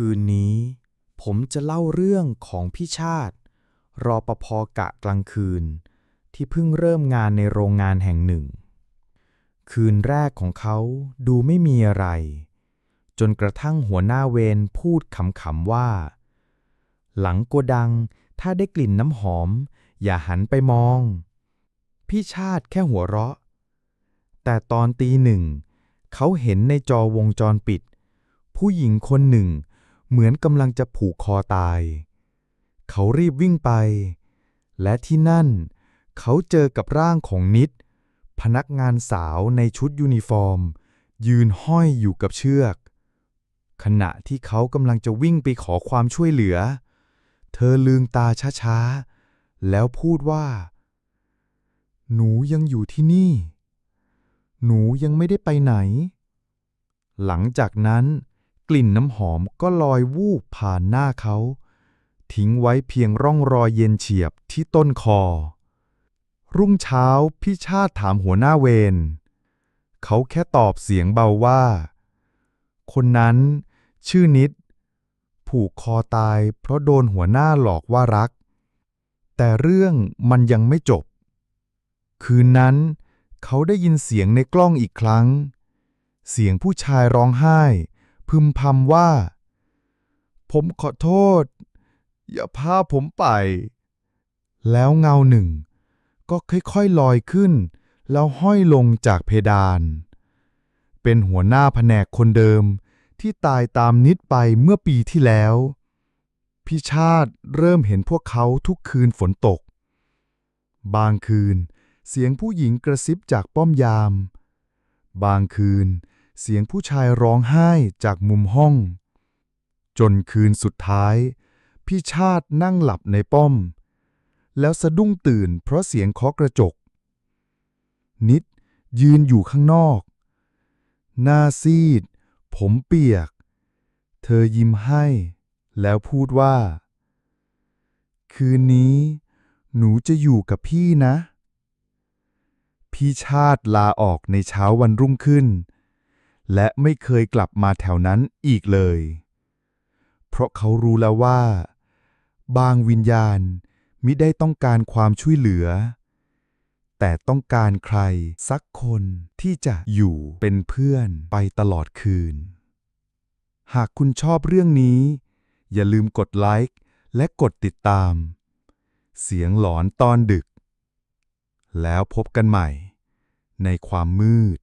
คืนนี้ ผมจะเล่าเรื่องของพี่ชาติ รอปภกะกลางคืน ที่เพิ่งเริ่มงานในโรงงานแห่งหนึ่ง คืนแรกของเขาดูไม่มีอะไร จนกระทั่งหัวหน้าเวรพูดขำๆว่า หลังโกดังถ้าได้กลิ่นน้ำหอม อย่าหันไปมอง พี่ชาติแค่หัวเราะ แต่ตอนตีหนึ่ง เขาเห็นในจอวงจรปิด ผู้หญิงคนหนึ่ง เหมือนกำลังจะผูกคอตาย เขารีบวิ่งไป และที่นั่น เขาเจอกับร่างของนิด พนักงานสาวในชุดยูนิฟอร์ม ยืนห้อยอยู่กับเชือก ขณะที่เขากำลังจะวิ่งไปขอความช่วยเหลือ เธอลืมตาช้าๆ แล้วพูดว่า หนูยังอยู่ที่นี่ หนูยังไม่ได้ไปไหน หลังจากนั้น กลิ่นน้ำหอมก็ลอยวูบผ่านหน้าเขา ทิ้งไว้เพียงร่องรอยเย็นเฉียบที่ต้นคอ รุ่งเช้าพี่ชาติถามหัวหน้าเวรเขาแค่ตอบเสียงเบาว่า คนนั้นชื่อนิด ผูกคอตายเพราะโดนหัวหน้าหลอกว่ารัก แต่เรื่องมันยังไม่จบ คืนนั้นเขาได้ยินเสียงในกล้องอีกครั้ง เสียงผู้ชายร้องไห้ พึมพำว่า ผมขอโทษ อย่าพาผมไป แล้วเงาหนึ่ง ก็ค่อยๆลอยขึ้น แล้วห้อยลงจากเพดาน เป็นหัวหน้าแผนกคนเดิมที่ตายตามนิดไปเมื่อปีที่แล้ว พี่ชาติเริ่มเห็นพวกเขาทุกคืนฝนตก บางคืนเสียงผู้หญิงกระซิบจากป้อมยาม บางคืน เสียงผู้ชายร้องไห้จากมุมห้อง จนคืนสุดท้าย พี่ชาตินั่งหลับในป้อม แล้วสะดุ้งตื่นเพราะเสียงเคาะกระจก นิดยืนอยู่ข้างนอก หน้าซีด ผมเปียก เธอยิ้มให้ แล้วพูดว่า คืนนี้ หนูจะอยู่กับพี่นะ พี่ชาติลาออกในเช้าวันรุ่งขึ้น และไม่เคยกลับมาแถวนั้นอีกเลย เพราะเขารู้แล้วว่า บางวิญญาณมิได้ต้องการความช่วยเหลือ แต่ต้องการใครสักคนที่จะอยู่เป็นเพื่อนไปตลอดคืน หากคุณชอบเรื่องนี้ อย่าลืมกดไลค์และกดติดตาม เสียงหลอนตอนดึก แล้วพบกันใหม่ในความมืด